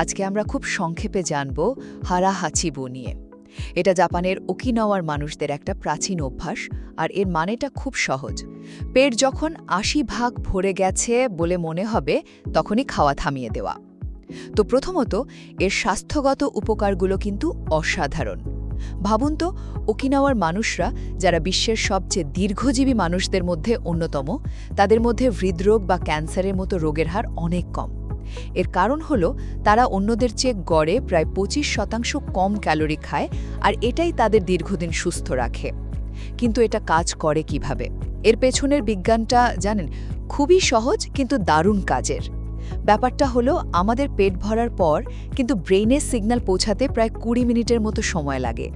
আজকে আমরা খুব সংক্ষেপে জানব হারা হাচিবু নিয়ে। এটা জাপানের ওকিনাওয়ার মানুষদের একটা প্রাচীন অভ্যাস, আর এর মানেটা খুব সহজ। পেট যখন আশি ভাগ ভরে গেছে বলে মনে হবে, তখনই খাওয়া থামিয়ে দেওয়া। তো প্রথমত, এর স্বাস্থ্যগত উপকারগুলো কিন্তু অসাধারণ। ভাবুন তো, ওকিনাওয়ার মানুষরা, যারা বিশ্বের সবচেয়ে দীর্ঘজীবী মানুষদের মধ্যে অন্যতম, তাদের মধ্যে হৃদরোগ বা ক্যান্সারের মতো রোগের হার অনেক কম। এর কারণ হলো তারা অন্যদের চেয়ে গড়ে প্রায় পঁচিশ শতাংশ কম ক্যালোরি খায় আর এটাই তাদের দীর্ঘদিন সুস্থ রাখে। কিন্তু এটা কাজ করে কীভাবে? এর পেছনের বিজ্ঞানটা, জানেন, খুবই সহজ কিন্তু দারুণ কাজের। ব্যাপারটা হলো আমাদের পেট ভরার পর কিন্তু ব্রেইনের সিগন্যাল পৌঁছাতে প্রায় কুড়ি মিনিটের মতো সময় লাগে।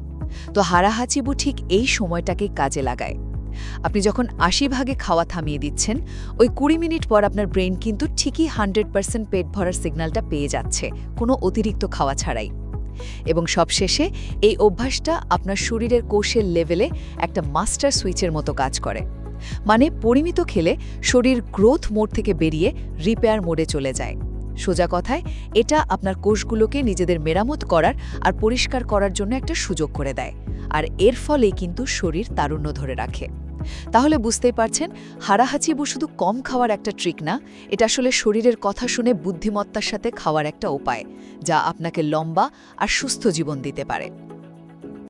তো হারাহাচিবু ঠিক এই সময়টাকে কাজে লাগায়। আপনি যখন আশি ভাগে খাওয়া থামিয়ে দিচ্ছেন, ওই কুড়ি মিনিট পর আপনার ব্রেন কিন্তু ঠিকই হান্ড্রেড পার্সেন্ট পেট ভরার সিগন্যালটা পেয়ে যাচ্ছে, কোনো অতিরিক্ত খাওয়া ছাড়াই। এবং সবশেষে এই অভ্যাসটা আপনার শরীরের কোষের লেভেলে একটা মাস্টার সুইচের মতো কাজ করে। মানে পরিমিত খেলে শরীর গ্রোথ মোড থেকে বেরিয়ে রিপেয়ার মোডে চলে যায়। সোজা কথায়, এটা আপনার কোষগুলোকে নিজেদের মেরামত করার আর পরিষ্কার করার জন্য একটা সুযোগ করে দেয়। আর এর ফলে কিন্তু শরীর তারুণ্য ধরে রাখে। তাহলে বুঝতেই পারছেন হারাহাচিবু শুধু কম খাওয়ার একটা ট্রিক না, এটা আসলে শরীরের কথা শুনে বুদ্ধিমত্তার সাথে খাওয়ার একটা উপায়, যা আপনাকে লম্বা আর সুস্থ জীবন দিতে পারে।